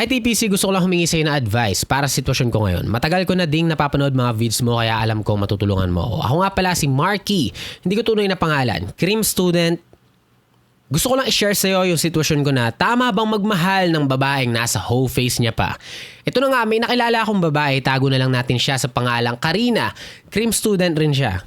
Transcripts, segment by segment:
Hi TPC, gusto ko lang humingi sa'yo na advice para sa sitwasyon ko ngayon. Matagal ko na ding napapanood mga vids mo kaya alam ko matutulungan mo ako. Ako nga pala si Marky. Hindi ko tunay na pangalan. Cream student. Gusto ko lang i-share sa'yo yung sitwasyon ko na tama bang magmahal ng babaeng nasa whole face niya pa. Ito na nga, may nakilala akong babae, tago na lang natin siya sa pangalang Karina. Cream student rin siya.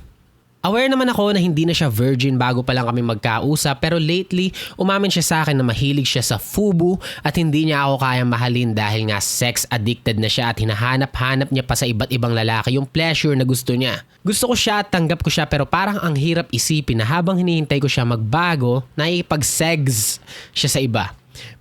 Aware naman ako na hindi na siya virgin bago pa lang kami magkausap pero lately umamin siya sa akin na mahilig siya sa FUBU at hindi niya ako kayang mahalin dahil nga sex addicted na siya at hinahanap-hanap niya pa sa iba't ibang lalaki yung pleasure na gusto niya. Gusto ko siya at tanggap ko siya pero parang ang hirap isipin na habang hinihintay ko siya magbago, naipag-segs siya sa iba.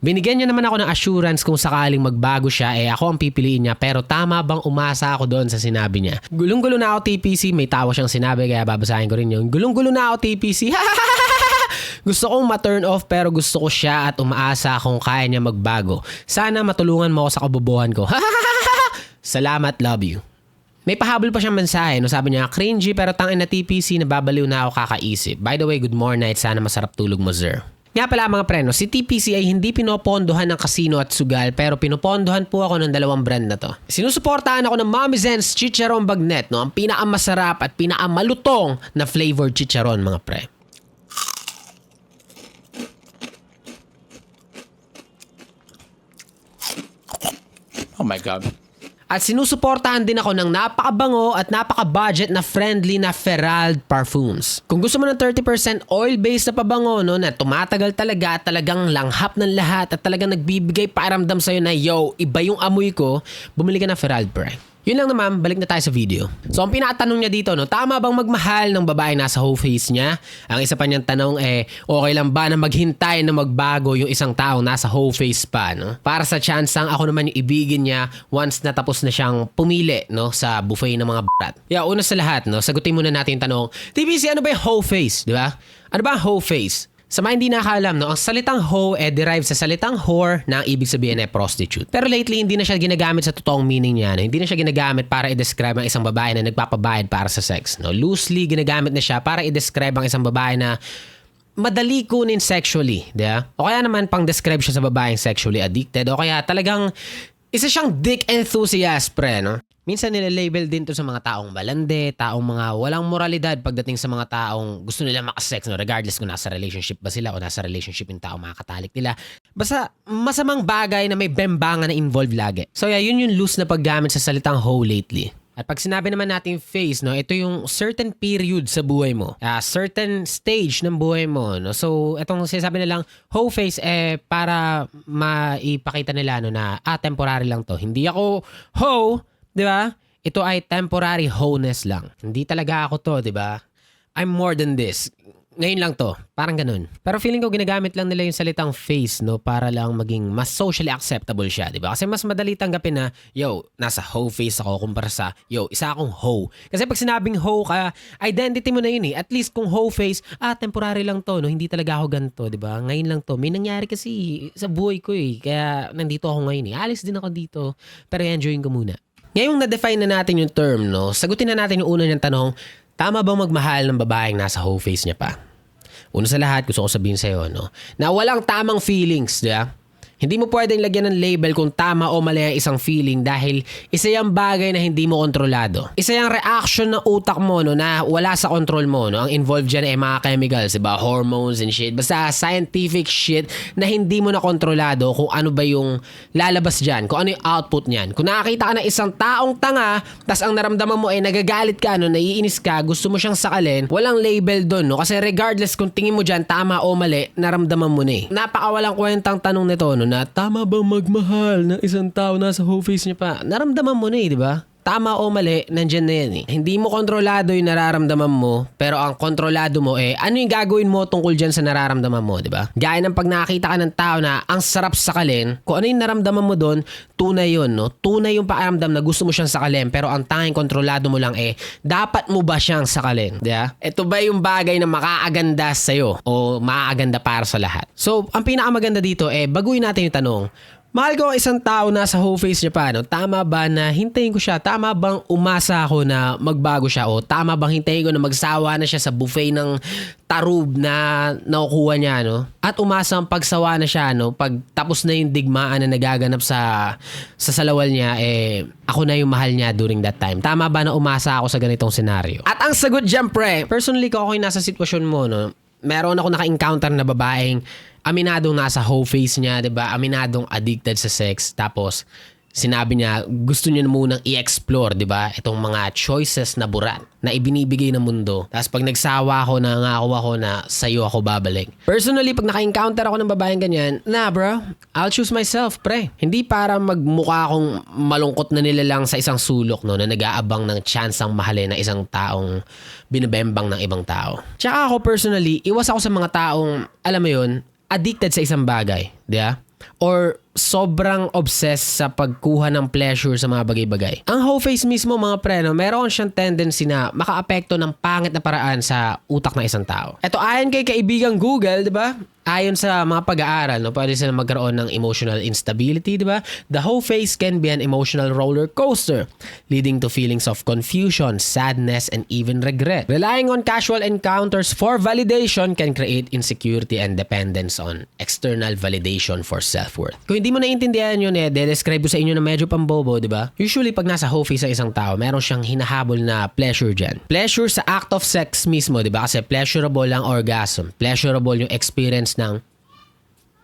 Binigyan niya naman ako ng assurance kung sakaling magbago siya, eh ako ang pipiliin niya. Pero tama bang umasa ako doon sa sinabi niya? Gulong-gulo na ako TPC, may tawa siyang sinabi kaya babasahin ko rin yun. Gulong-gulo na ako TPC. gusto kong ma-turn off pero gusto ko siya at umaasa kung kaya niya magbago. Sana matulungan mo ako sa kabubuhan ko. Salamat, love you. May pahabol pa siyang mensahe. No? Sabi niya, cringy pero tangin na TPC, nababaliw na ako kakaisip. By the way, good morning night. Sana masarap tulog mo, sir. Nga pala mga preno, si TPC ay hindi pinopondohan ng casino at sugal pero pinopondohan po ako ng dalawang brand na to. Sinusuportahan ako ng Mami Zen's Chicharon Bagnet, no? ang pinakamasarap at pinakamalutong na flavored chicharon mga pre. Oh my God. At sinusuportahan din ako ng napakabango at napaka-budget na friendly na Ferald Parfums. Kung gusto mo ng 30% oil-based na pabango no, na tumatagal talaga at talagang langhap ng lahat at talagang nagbibigay paramdam sa'yo na yo, iba yung amoy ko, bumili ka ng Ferald pre. Yun lang naman, balik na tayo sa video. So ang pinatanong niya dito, no, tama bang magmahal ng babae nasa whole face niya? Ang isa pa niyang tanong eh, okay lang ba na maghintay na magbago yung isang taong nasa whole face pa, no? Para sa chance ang ako naman yung ibigin niya once natapos na siyang pumili, no, sa buffet ng mga brat. Yeah, una sa lahat, no, sagutin muna natin yung tanong, TBC, ano ba yung whole face, di ba? Ano ba whole face? Sa mga hindi nakakalam, no, ang salitang hoe eh derive sa salitang whore na ang ibig sabihin ay prostitute. Pero lately, hindi na siya ginagamit sa totoong meaning niya. No? Hindi na siya ginagamit para i-describe ang isang babae na nagpapabayad para sa sex. No? Loosely, ginagamit na siya para i-describe ang isang babae na madali kunin sexually, di ba? O kaya naman pang-describe siya sa babaeng sexually addicted o kaya talagang isa siyang dick enthusiast, pre, no? Minsan nila-label din to sa mga taong balande, taong mga walang moralidad pagdating sa mga taong gusto nila makasex, no? regardless kung nasa relationship ba sila o nasa relationship yung taong makakatalik nila. Basta masamang bagay na may bembangan na involved lagi. So yeah, yun yung loose na paggamit sa salitang hoe lately. At pag sinabi naman natin face, no, ito yung certain period sa buhay mo. Uh, certain stage ng buhay mo. No? So, itong sinasabi nilang hoe face, eh, para maipakita nila no, na, ah, temporary lang to. Hindi ako hoe, di ba? Ito ay temporary wholeness lang. Hindi talaga ako to, di ba? I'm more than this. Ngayon lang to. Parang ganun. Pero feeling ko ginagamit lang nila yung salitang face, no? Para lang maging mas socially acceptable siya, di ba? Kasi mas madali tanggapin na, yo, nasa hoe face ako kumpara sa, yo, isa akong hoe. Kasi pag sinabing hoe ka, identity mo na yun eh. At least kung hoe face, ah, temporary lang to, no? Hindi talaga ako ganito, di ba? Ngayon lang to. May nangyari kasi sa buhay ko eh. Kaya nandito ako ngayon eh. Alis din ako dito. Pero enjoying ko muna. Ngayong na-define na natin yung term, no? Sagutin na natin yung una niyang tanong, tama bang magmahal ng babaeng nasa whole face niya pa? Una sa lahat, gusto ko sabihin sa'yo, no? Na walang tamang feelings, di ba? Hindi mo pwedeng lagyan ng label kung tama o mali ang isang feeling dahil isa yung bagay na hindi mo kontrolado. Isa yung reaction ng utak mo no, na wala sa control mo. No? Ang involved dyan ay mga chemicals, diba? hormones and shit. Basta scientific shit na hindi mo na kontrolado kung ano ba yung lalabas dyan, kung ano yung output niyan. Kung nakakita ka ng isang taong tanga, tas ang naramdaman mo ay nagagalit ka, no, naiinis ka, gusto mo siyang sakalin, walang label doon. No? Kasi regardless kung tingin mo dyan tama o mali, naramdaman mo na eh. Napakawalang kwentang tanong nito no, na tama bang magmahal ng isang tao nasa whole face niya pa? Naramdaman mo na eh, di ba? Tama o mali, nandyan na yan eh. Hindi mo kontrolado yung nararamdaman mo, pero ang kontrolado mo eh, ano yung gagawin mo tungkol dyan sa nararamdaman mo, di ba? Gaya ng pag nakakita ka ng tao na ang sarap sakalin, kung ano yung naramdaman mo doon, tunay yun, no? Tunay yung pakiramdam na gusto mo siyang sakalin, pero ang tanging kontrolado mo lang eh, dapat mo ba siyang sakalin, di ba? Ito ba yung bagay na makaaganda sa'yo o makaaganda para sa lahat? So, ang pinakamaganda dito eh, baguhin natin yung tanong, Mahal ko ang isang tao na sa whole face niya pa, no? Tama ba na hintayin ko siya? Tama bang umasa ako na magbago siya? O tama bang hintayin ko na magsawa na siya sa buffet ng tarub na nakukuha niya, no? At umasa ang pagsawa na siya, no? Pag tapos na yung digmaan na nagaganap sa, sa salawal niya, eh, ako na yung mahal niya during that time. Tama ba na umasa ako sa ganitong senaryo? At ang sagot dyan, pre, personally ko ako yung nasa sitwasyon mo, no? Meron ako naka-encounter na babaeng aminadong nasa whole face niya, 'di ba? Aminadong addicted sa sex. Tapos sinabi niya gusto niya na munang i-explore, 'di ba? Itong mga choices na burat na ibinibigay ng mundo. Tapos pag nagsawa ako, nangako ako na sa'yo ako babalik. Personally, pag naka-encounter ako ng babaeng ganyan, na bro, I'll choose myself, pre. Hindi para magmukha akong malungkot na nila lang sa isang sulok, no, na nag-aabang ng chance ang mahalin na isang taong binibembang ng ibang tao. Tsaka ako personally, iwas ako sa mga taong, alam mo yun, addicted sa isang bagay, di ba? Or sobrang obsessed sa pagkuha ng pleasure sa mga bagay-bagay. Ang whole face mismo mga pre, no, meron siyang tendency na makaapekto ng pangit na paraan sa utak ng isang tao. Ito ayon kay kaibigang Google, di ba? Ayon sa mga pag-aaral, no, pwede sila magkaroon ng emotional instability, di ba? The whole face can be an emotional roller coaster, leading to feelings of confusion, sadness, and even regret. Relying on casual encounters for validation can create insecurity and dependence on external validation for self-worth. Kung hindi mo naiintindihan yun, eh, de-describe ko sa inyo na medyo pambobo, di ba? Usually, pag nasa face ang isang tao, meron siyang hinahabol na pleasure dyan. Pleasure sa act of sex mismo, di ba? Kasi pleasurable ang orgasm. Pleasurable yung experience ng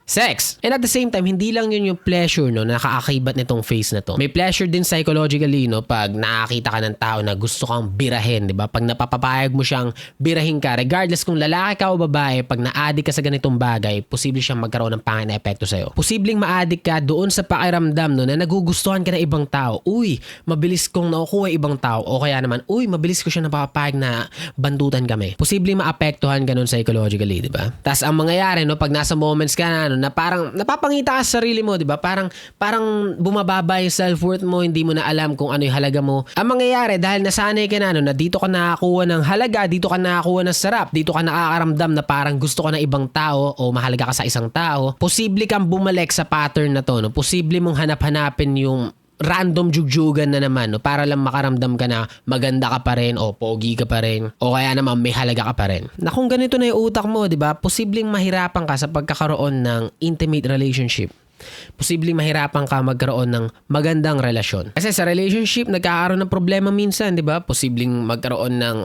sex. And at the same time, hindi lang yun yung pleasure no, na nakaakibat nitong face na to. May pleasure din psychologically no, pag nakakita ka ng tao na gusto kang birahin, di ba? Pag napapapayag mo siyang birahin ka, regardless kung lalaki ka o babae, pag na-addict ka sa ganitong bagay, posible siyang magkaroon ng pangit na epekto sa'yo. Posibleng ma-addict ka doon sa pakiramdam no, na nagugustuhan ka ng ibang tao. Uy, mabilis kong nakukuha ibang tao. O kaya naman, uy, mabilis ko siya napapapayag na bandutan kami. Posibleng maapektuhan ka nun psychologically, di ba? Tapos ang mangyayari, no, pag nasa moments ka na, no, na parang napapangita ka sa sarili mo, 'di ba? Parang parang bumababa yung self-worth mo, hindi mo na alam kung ano yung halaga mo. Ang mangyayari dahil nasanay ka na no, na dito ka nakakuha ng halaga, dito ka nakakuha ng sarap, dito ka nakakaramdam na parang gusto ka ng ibang tao o mahalaga ka sa isang tao, posible kang bumalik sa pattern na to, no? Posible mong hanap-hanapin yung random jugjugan na naman no, para lang makaramdam ka na maganda ka pa rin o pogi ka pa rin o kaya naman may halaga ka pa rin. Na kung ganito na yung utak mo, di ba, posibleng mahirapan ka sa pagkakaroon ng intimate relationship. Posibleng mahirapan ka magkaroon ng magandang relasyon. Kasi sa relationship, nagkakaroon ng problema minsan, di ba? Posibleng magkaroon ng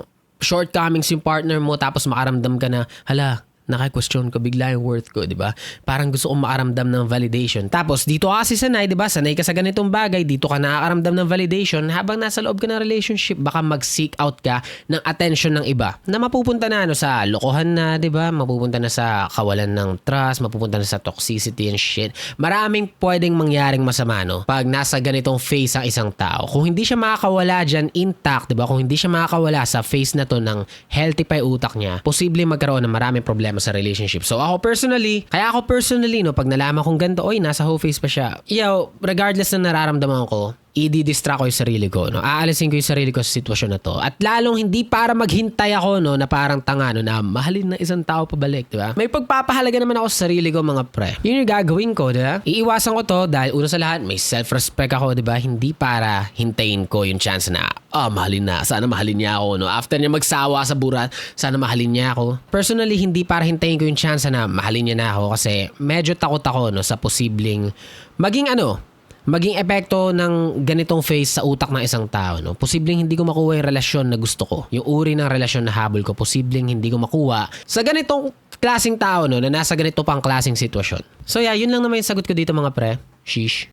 shortcomings yung partner mo tapos makaramdam ka na, hala, naka-question ko bigla yung worth ko, di ba? Parang gusto kong makaramdam ng validation. Tapos, dito ka kasi sanay, di ba? Sanay ka sa ganitong bagay, dito ka nakakaramdam ng validation. Habang nasa loob ka ng relationship, baka mag-seek out ka ng attention ng iba na mapupunta na ano, sa lokohan na, di ba? Mapupunta na sa kawalan ng trust, mapupunta na sa toxicity and shit. Maraming pwedeng mangyaring masama, no? Pag nasa ganitong phase ang isang tao. Kung hindi siya makakawala dyan intact, di ba? Kung hindi siya makakawala sa phase na to ng healthy pa utak niya, posible magkaroon ng maraming problema sa relationship. So ako personally, kaya ako personally, no, pag nalaman kong ganito, oy, nasa whole face pa siya. Yo, regardless na nararamdaman ko, i-distract ko yung sarili ko. No? Aalisin ko yung sarili ko sa sitwasyon na to. At lalong hindi para maghintay ako no, na parang tanga no, na mahalin na isang tao pabalik. Di ba? May pagpapahalaga naman ako sa sarili ko mga pre. Yun yung gagawin ko. Di ba? Iiwasan ko to dahil una sa lahat may self-respect ako. Di ba? Hindi para hintayin ko yung chance na ah, mahalin na. Sana mahalin niya ako. No? After niya magsawa sa burat, sana mahalin niya ako. Personally, hindi para hintayin ko yung chance na mahalin niya na ako kasi medyo takot ako no, sa posibleng maging ano, maging epekto ng ganitong phase sa utak ng isang tao. No? Posibleng hindi ko makuha yung relasyon na gusto ko. Yung uri ng relasyon na habol ko, posibleng hindi ko makuha sa ganitong klaseng tao no, na nasa ganito pang klaseng sitwasyon. So yeah, yun lang naman yung sagot ko dito mga pre. Sheesh.